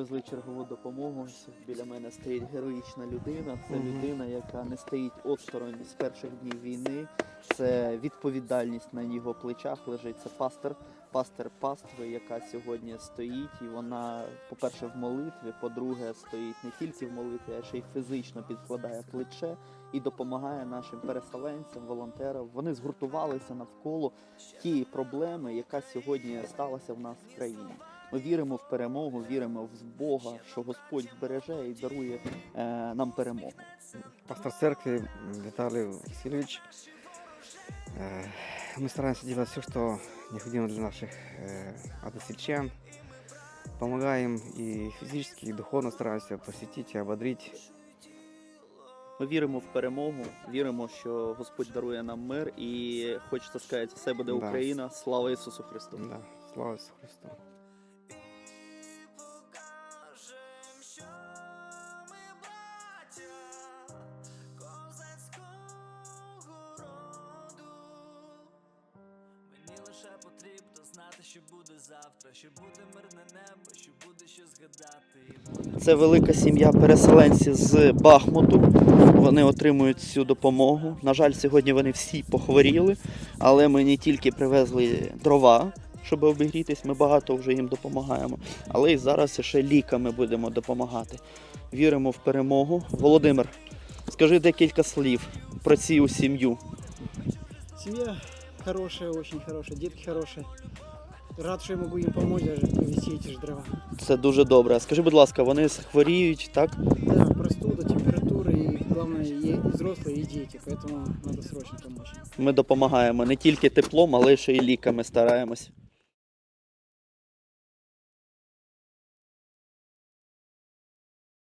привезли чергову допомогу. Біля мене стоїть героїчна людина. Це Мгм. людина, яка не стоїть осторонь з перших днів війни. Це відповідальність на його плечах лежить. Це пастор, пастор пастви, яка сьогодні стоїть, і вона, по-перше, в молитві, по-друге, стоїть не тільки в молитві, а ще й фізично підкладає плече і допомагає нашим переселенцям, волонтерам. Вони згуртувалися навколо тієї проблеми, яка сьогодні сталася в нас в країні. Ми віримо в перемогу, віримо в Бога, що Господь збереже і дарує е, нам перемогу. Пастор церкви Виталий Васильевич. Э, Мы стараемся делать все, что необходимо для наших э, односельчан. Помогаем и физически, и духовно стараемся посетить и ободрить. Ми віримо в перемогу, віримо, що Господь дарує нам мир, і хочеться сказати, все буде Да. Україна. Слава Ісусу Христу! Да, слава Иисусу Христу. Лише потрібно знати, що буде завтра, що буде мирне небо, що буде що згадати. Це велика сім'я переселенців з Бахмуту. Вони отримують цю допомогу. На жаль, сьогодні вони всі похворіли, але ми не тільки привезли дрова, щоб обігрітись, ми багато вже їм допомагаємо, але і зараз ще ліками будемо допомагати. Віримо в перемогу. Володимир, скажи декілька слів про цю сім'ю. Семья хорошая, очень хорошая, детки хорошие. Рад, что я могу им помочь даже привезти эти же дрова. Це дуже добре. Скажи, будь ласка, вони хворіють, так? Да, простуда, температура и главное и и взрослые, и дети, поэтому надо срочно помочь. Ми допомагаємо не тільки теплом, але ще й ліками стараємось.